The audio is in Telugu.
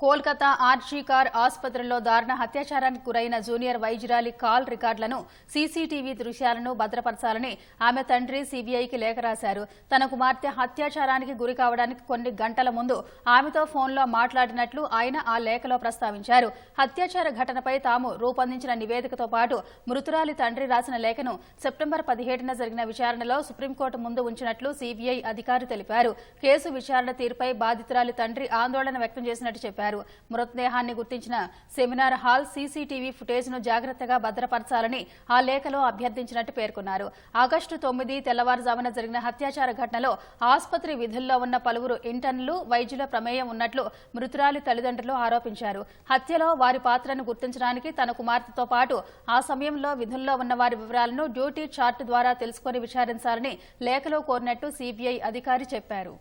కోల్కతా ఆర్జీ కార్ ఆసుపత్రిలో దారుణ అత్యాచారానికి గురైన జూనియర్ వైద్యురాలి కాల్ రికార్డులను సీసీటీవీ దృశ్యాలను భద్రపరచాలని ఆమె తండ్రి సీబీఐకి లేఖ రాశారు. తన కుమార్తె అత్యాచారానికి గురి కావడానికి కొన్ని గంటల ముందు ఆమెతో ఫోన్లో మాట్లాడినట్లు ఆయన ఆ లేఖలో ప్రస్తావించారు. అత్యాచార ఘటనపై తాము రూపొందించిన నివేదికతో పాటు మృతురాలి తండ్రి రాసిన లేఖను సెప్టెంబర్ పదిహేడున జరిగిన విచారణలో సుప్రీంకోర్టు ముందు ఉంచినట్లు సీబీఐ అధికారి తెలిపారు. కేసు విచారణ తీరుపై బాధితురాలి తండ్రి ఆందోళన వ్యక్తం చేసినట్టు చెప్పారు. మృతదేహాన్ని గుర్తించిన సెమినార్ హాల్ సీసీటీవీ ఫుటేజ్ను జాగ్రత్తగా భద్రపరచాలని ఆ లేఖలో అభ్యర్థించినట్టు పేర్కొన్నారు. ఆగస్టు తొమ్మిది తెల్లవారుజామున జరిగిన హత్యాచార ఘటనలో ఆసుపత్రి విధుల్లో ఉన్న పలువురు ఇంటర్న్లు వైద్యుల ప్రమేయం ఉన్నట్లు మృతురాలి తల్లిదండ్రులు ఆరోపించారు. హత్యలో వారి పాత్రను గుర్తించడానికి తన కుమార్తెతో పాటు ఆ సమయంలో విధుల్లో ఉన్న వారి వివరాలను డ్యూటీ చార్ట్ ద్వారా తెలుసుకొని విచారించాలని లేఖలో కోరినట్టు సీబీఐ అధికారి చెప్పారు.